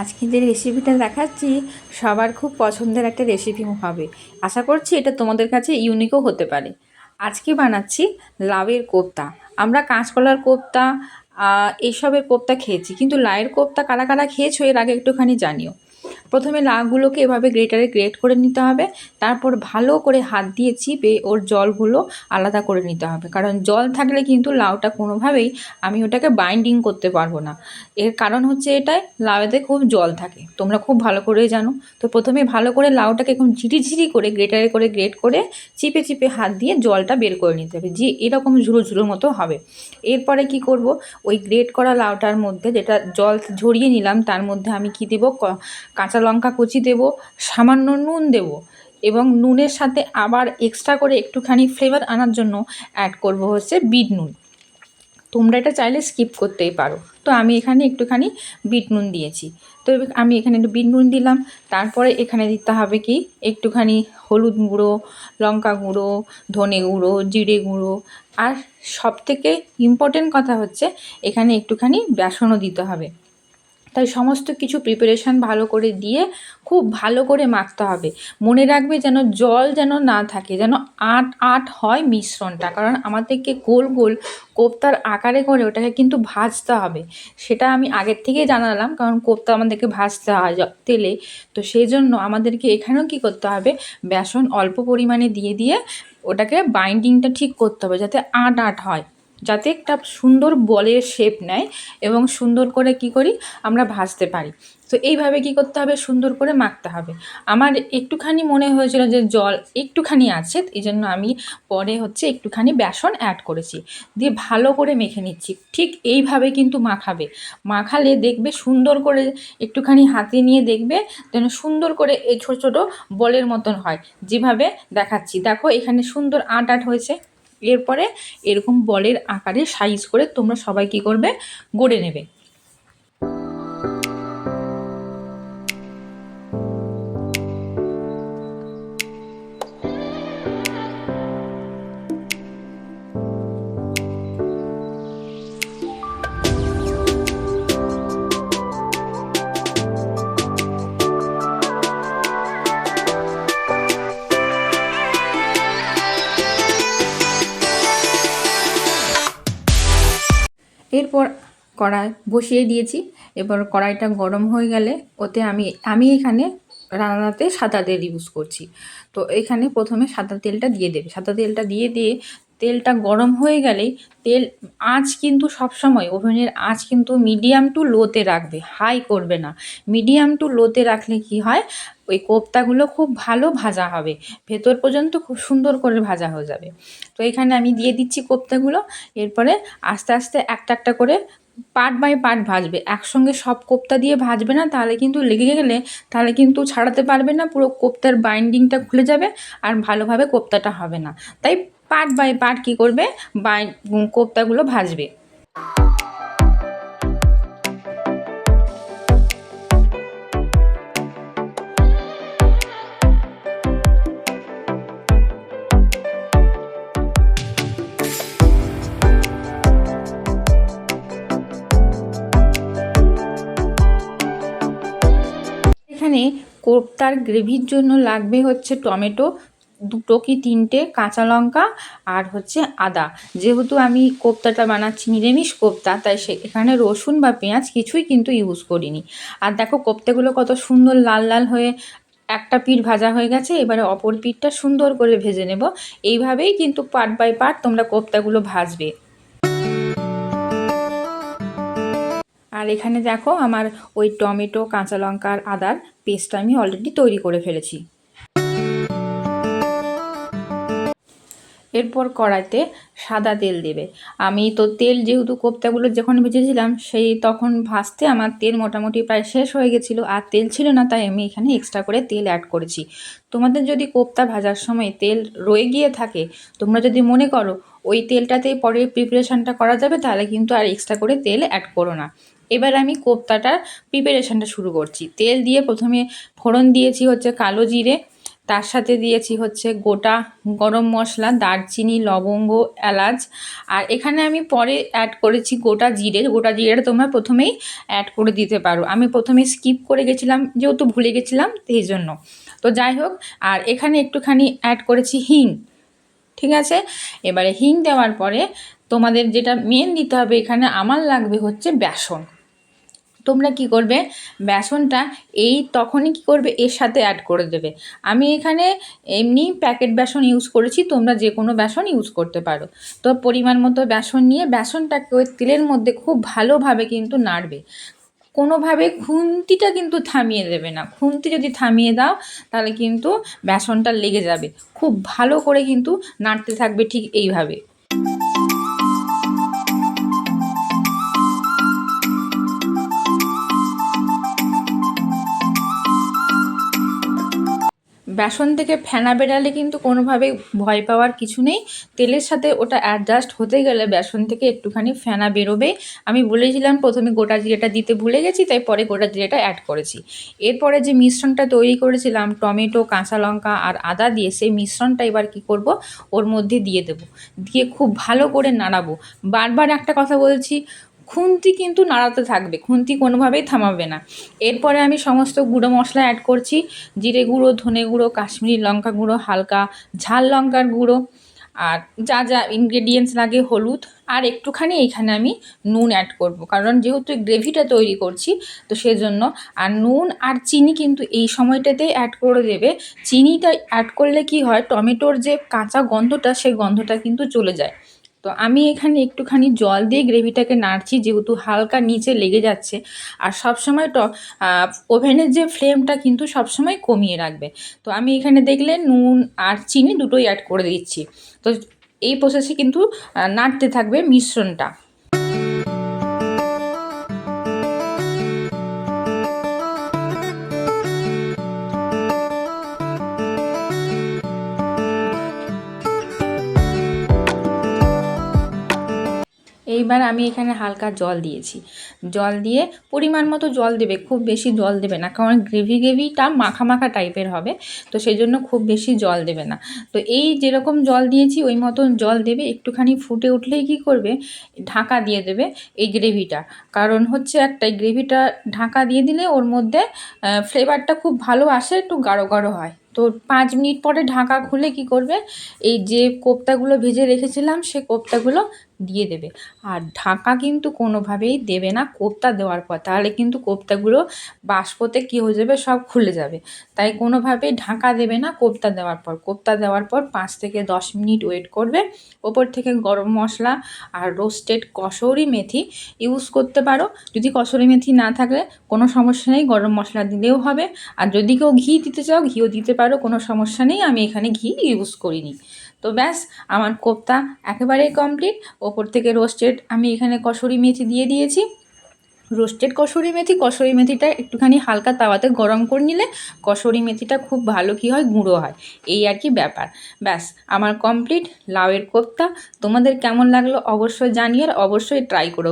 আজকে যে রেসিপিটা দেখাচ্ছি, সবার খুব পছন্দের একটা রেসিপি হবে। আশা করছি এটা তোমাদের কাছে ইউনিকও হতে পারে। আজকে বানাচ্ছি লাউয়ের কোপ্তা। আমরা কাঁচকলার কোপ্তা এইসবের কোপ্তা খেয়েছি, কিন্তু লাউয়ের কোপ্তা কারা কারা খেয়েছো, এর আগে একটুখানি জানিও। প্রথমে লাউগুলোকে এভাবে গ্রেটারে গ্রেট করে নিতে হবে। তারপর ভালো করে হাত দিয়ে চিপে ওর জলগুলো আলাদা করে নিতে হবে। কারণ জল থাকলে কিন্তু লাউটা কোনোভাবেই আমি ওটাকে বাইন্ডিং করতে পারব না। এর কারণ হচ্ছে এটাই, লাউতে খুব জল থাকে। তোমরা খুব ভালো করেই জানো। তো প্রথমে ভালো করে লাউটাকে এখন ঝিরিঝিরি করে, গ্রেটারে করে, গ্রেট করে চিপে চিপে হাত দিয়ে জলটা বের করে নিতে হবে। যে এরকম ঝুড়ো ঝুড়োর মতো হবে। এরপরে কি করব? ওই গ্রেট করা লাউটার মধ্যে যেটা জল ঝরিয়ে নিলাম, তার মধ্যে আমি কি দেবো? কাঁচা লঙ্কা কুচি দেবো, সামান্য নুন দেবো এবং নুনের সাথে আবার এক্সট্রা করে একটুখানি ফ্লেভার আনার জন্য অ্যাড করব হচ্ছে বিট নুন। তোমরা এটা চাইলে স্কিপ করতেই পারো। তো আমি এখানে একটুখানি বিট নুন দিয়েছি। তো আমি এখানে একটু বিট নুন দিলাম, তারপরে এখানে দিতে হবে কি, একটুখানি হলুদ গুঁড়ো, লঙ্কা গুঁড়ো, ধনে গুঁড়ো, জিরে গুঁড়ো আর সবথেকে ইম্পর্টেন্ট কথা হচ্ছে এখানে একটুখানি বেসনও দিতে হবে। তাই সমস্ত কিছু প্রিপারেশান ভালো করে দিয়ে খুব ভালো করে মাখতে হবে। মনে রাখবে যেন জল যেন না থাকে, যেন আট আট হয় মিশ্রণটা। কারণ আমাদেরকে গোল গোল কোপ্তার আকারে করে ওটাকে কিন্তু ভাজতে হবে। সেটা আমি আগের থেকেই জানালাম, কারণ কোপ্তা আমাদেরকে ভাজতে হয় তেলে। তো সেই জন্য আমাদেরকে এখানেও কী করতে হবে, বেসন অল্প পরিমাণে দিয়ে দিয়ে ওটাকে বাইন্ডিংটা ঠিক করতে হবে, যাতে আট আট হয়। যাতে একটা সুন্দর বলের শেপ নেয় এবং সুন্দর করে কি করি, আমরা ভাজতে পারি। তো এইভাবে কি করতে হবে? সুন্দর করে মাখতে হবে। আমার একটুখানি মনে হয়েছিল যে জল একটুখানি আছে এই জন্য আমি পরে হচ্ছে একটুখানি বেসন অ্যাড করেছি। দিয়ে ভালো করে মেখে নিচ্ছি। ঠিক এইভাবে কিন্তু মাখাবে। মাখালে দেখবে সুন্দর করে একটুখানি হাতে নিয়ে দেখবে যেন সুন্দর করে এই ছোটো ছোটো বলের মতন হয়। যেভাবে দেখাচ্ছি। দেখো এখানে সুন্দর আট আট হয়েছে। এরপরে এরকম বলের আকারে সাইজ করে তোমরা সবাই কী করবে গড়ে নেবে। এরপর কড়াই বসিয়ে দিয়েছি। এবার কড়াইটা গরম হয়ে গেলে ওতে আমি আমি এখানে রান্নাতে সাদা তেল ইউজ করছি। তো এখানে প্রথমে সাদা তেলটা দিয়ে দেবে। সাদা তেলটা দিয়ে দিয়ে তেলটা গরম হয়ে গেলেই তেল আঁচ কিন্তু সবসময় ওভেনের আঁচ কিন্তু মিডিয়াম টু লোতে রাখবে হাই করবে না। মিডিয়াম টু লোতে রাখলে কি হয়? ওই কোপ্তাগুলো খুব ভালো ভাজা হবে, ভেতর পর্যন্ত খুব সুন্দর করে ভাজা হয়ে যাবে। তো এখানে আমি দিয়ে দিচ্ছি কোপ্তাগুলো, এরপরে আস্তে আস্তে একটা একটা করে পার্ট বাই পার্ট ভাজবে। একসঙ্গে সব কোপ্তা দিয়ে ভাজবে না, তাহলে কিন্তু লেগে গেলে, তাহলে কিন্তু ছাড়াতে পারবে না, পুরো কোপ্তার বাইন্ডিংটা খুলে যাবে আর ভালোভাবে কোপ্তাটা হবে না। তাই পার্ট বাই পার্ট কী করবে? বাই কোপ্তাগুলো ভাজবে। এখানে কোপ্তার গ্রেভির জন্য লাগবে হচ্ছে টমেটো। দুটো কি তিনটে? কাঁচা লঙ্কা আর হচ্ছে আদা। যেহেতু আমি কোপ্তাটা বানাচ্ছি, নিরামিষ কোপ্তা, তাই সে এখানে রসুন বা পেঁয়াজ কিছুই কিন্তু ইউজ করিনি। আর দেখো কোপ্তাগুলো কত সুন্দর লাল লাল হয়ে একটা পিঠ ভাজা হয়ে গেছে, এবারে অপর পিঠটা সুন্দর করে ভেজে নেব। এইভাবেই কিন্তু পার্ট বাই পার্ট তোমরা কোপ্তাগুলো ভাজবে। আর এখানে দেখো আমার ওই টমেটো, কাঁচা লঙ্কা আর আদার পেস্টটা আমি অলরেডি তৈরি করে ফেলেছি। এরপর কড়াইতে সাদা তেল দেবে। আমি তো তেল যেহেতু কোপ্তাগুলো যখন ভেজেছিলাম, সেই তখন ভাজতে আমার তেল মোটামুটি প্রায় শেষ হয়ে গেছিল আর তেল ছিল না, তাই আমি এখানে এক্সট্রা করে তেল অ্যাড করেছি। তোমাদের যদি কোপ্তা ভাজার সময় তেল রয়ে গিয়ে থাকে, তোমরা যদি মনে করো ওই তেলটাতেই পরে প্রিপারেশানটা করা যাবে, তাহলে কিন্তু আর এক্সট্রা করে তেল অ্যাড করো না। এবার আমি কোপ্তাটার প্রিপারেশানটা শুরু করছি। তেল দিয়ে প্রথমে ফোড়ন দিয়েছি হচ্ছে কালো জিরে তার সাথে দিয়েছি হচ্ছে গোটা গরম মশলা, দারচিনি, লবঙ্গ, এলাচ। আর এখানে আমি পরে অ্যাড করেছি গোটা জিরে। গোটা জিরেটা তোমরা প্রথমেই অ্যাড করে দিতে পারো। আমি প্রথমে স্কিপ করে গেছিলাম, যেহেতু ভুলে গেছিলাম, সেই জন্য। তো যাই হোক, আর এখানে একটুখানি অ্যাড করেছি হিং, ঠিক আছে? এবারে হিং দেওয়ার পরে তোমাদের যেটা মেন দিতে হবে এখানে আমার লাগবে হচ্ছে বেসন। তোমরা কি করবে? বেসনটা এই তখনই কি করবে? এর সাথে অ্যাড করে দেবে। আমি এখানে এমনি প্যাকেট বেসন ইউজ করেছি, তোমরা যে কোনো বেসন ইউজ করতে পারো। তো পরিমাণ মতো বেসন নিয়ে, বেসনটাকে ওই তেলের মধ্যে খুব ভালোভাবে কিন্তু নাড়বে। কোনোভাবে খুন্তিটা কিন্তু থামিয়ে দেবে না। খুন্তি যদি থামিয়ে দাও, তাহলে কিন্তু বেসনটা লেগে যাবে। খুব ভালো করে কিন্তু নাড়তে থাকবে ঠিক এইভাবে। বেসন থেকে ফেনা বেরালে কিন্তু কোনোভাবে ভয় পাওয়ার কিছু নেই। তেলের সাথে ওটা অ্যাডজাস্ট হতে গেলে বেসন থেকে একটুখানি ফেনা বেরোবে। আমি বলেছিলাম, প্রথমে গোটা জিরেটা দিতে ভুলে গেছি, তাই পরে গোটা জিরেটা অ্যাড করেছি। এরপরে যে মিশ্রণটা তৈরি করেছিলাম, টমেটো, কাঁচা লঙ্কা আর আদা দিয়ে, সেই মিশ্রণটা এবার কি করব? ওর মধ্যে দিয়ে দেবো। দিয়ে খুব ভালো করে নাড়াবো। বারবার একটা কথা বলছি খুন্তি কিন্তু নাড়াতে থাকবে, খুন্তি কোনোভাবেই থামাবে না। এরপরে আমি সমস্ত গুঁড়ো মশলা অ্যাড করছি, জিরে গুঁড়ো, ধনে গুঁড়ো, কাশ্মীরি লঙ্কা গুঁড়ো, হালকা ঝাল লঙ্কার গুঁড়ো, আর যা যা ইনগ্রেডিয়েন্টস লাগে হলুদ, আর একটুখানি এইখানে আমি নুন অ্যাড করব, কারণ যেহেতু গ্রেভিটা তৈরি করছি, তো সেজন্য। আর নুন আর চিনি কিন্তু এই সময়টাতেই অ্যাড করে দেবে। চিনিটা অ্যাড করলে কি হয়, টমেটোর যে কাঁচা গন্ধটা, সেই গন্ধটা কিন্তু চলে যায়। তো আমি এখানে একটুখানি জল দিয়ে গ্রেভিটাকে নাড়ছি, যেহেতু হালকা নিচে লেগে যাচ্ছে। আর সবসময় ট ওভেনের যে ফ্লেমটা কিন্তু সবসময় কমিয়ে রাখবে। তো আমি এখানে দেখলে নুন আর চিনি দুটোই অ্যাড করে দিচ্ছি। তো এই প্রসেসে কিন্তু নাড়তে থাকবে মিশ্রণটা। এইবার আমি এখানে হালকা জল দিয়েছি। জল দিয়ে পরিমাণ মতো জল দেবে, খুব বেশি জল দেবে না, কারণ গ্রেভি গ্রেভিটা মাখা মাখা টাইপের হবে, তো সেই জন্য খুব বেশি জল দেবে না। তো এই যেরকম জল দিয়েছি, ওই মতন জল দেবে, একটুখানি ফুটে উঠলেই কী করবে? ঢাকা দিয়ে দেবে এই গ্রেভিটা। কারণ হচ্ছে একটাই গ্রেভিটা ঢাকা দিয়ে দিলে ওর মধ্যে ফ্লেভারটা খুব ভালো আসে, একটু গাঢ় গাঢ় হয়। তো পাঁচ মিনিট পরে ঢাকা খুলে কি করবে? এই যে কোপ্তাগুলো ভেজে রেখেছিলাম, সে কোপ্তাগুলো দিয়ে দেবে। আর ঢাকা কিন্তু কোনোভাবেই দেবে না কোপ্তা দেওয়ার পর। তাহলে কিন্তু কোপ্তাগুলো বাষ্পতে কী হয়ে যাবে? সব খুলে যাবে। তাই কোনোভাবেই ঢাকা দেবে না কোপ্তা দেওয়ার পর। কোপ্তা দেওয়ার পর পাঁচ থেকে দশ মিনিট ওয়েট করবে। ওপর থেকে গরম মশলা আর রোস্টেড কসৌরি মেথি ইউজ করতে পারো। যদি কসৌরি মেথি না থাকলে কোনো সমস্যা নেই, গরম মশলা দিলেও হবে। আর যদি কেউ ঘি দিতে চাও, ঘিও দিতে পারো, কোনো সমস্যা নেই। আমি এখানে ঘি ইউজ করিনি। তো ব্যাস, আমার কোপ্তা একেবারেই কমপ্লিট ওপর থেকে রোস্টেড আমি এখানে কসুরি মেথি দিয়ে দিয়েছি। রোস্টেড কসুরি মেথি, কসুরি মেথিটা একটুখানি হালকা তাওয়াতে গরম করে নিলে কসুরি মেথিটা খুব ভালো কি হয়, গুঁড়ো হয়। এই আর কি ব্যাপার। ব্যাস, আমার কমপ্লিট লাউয়ের কোপ্তা। তোমাদের কেমন লাগল অবশ্যই জানিয়ে আর অবশ্যই ট্রাই করো।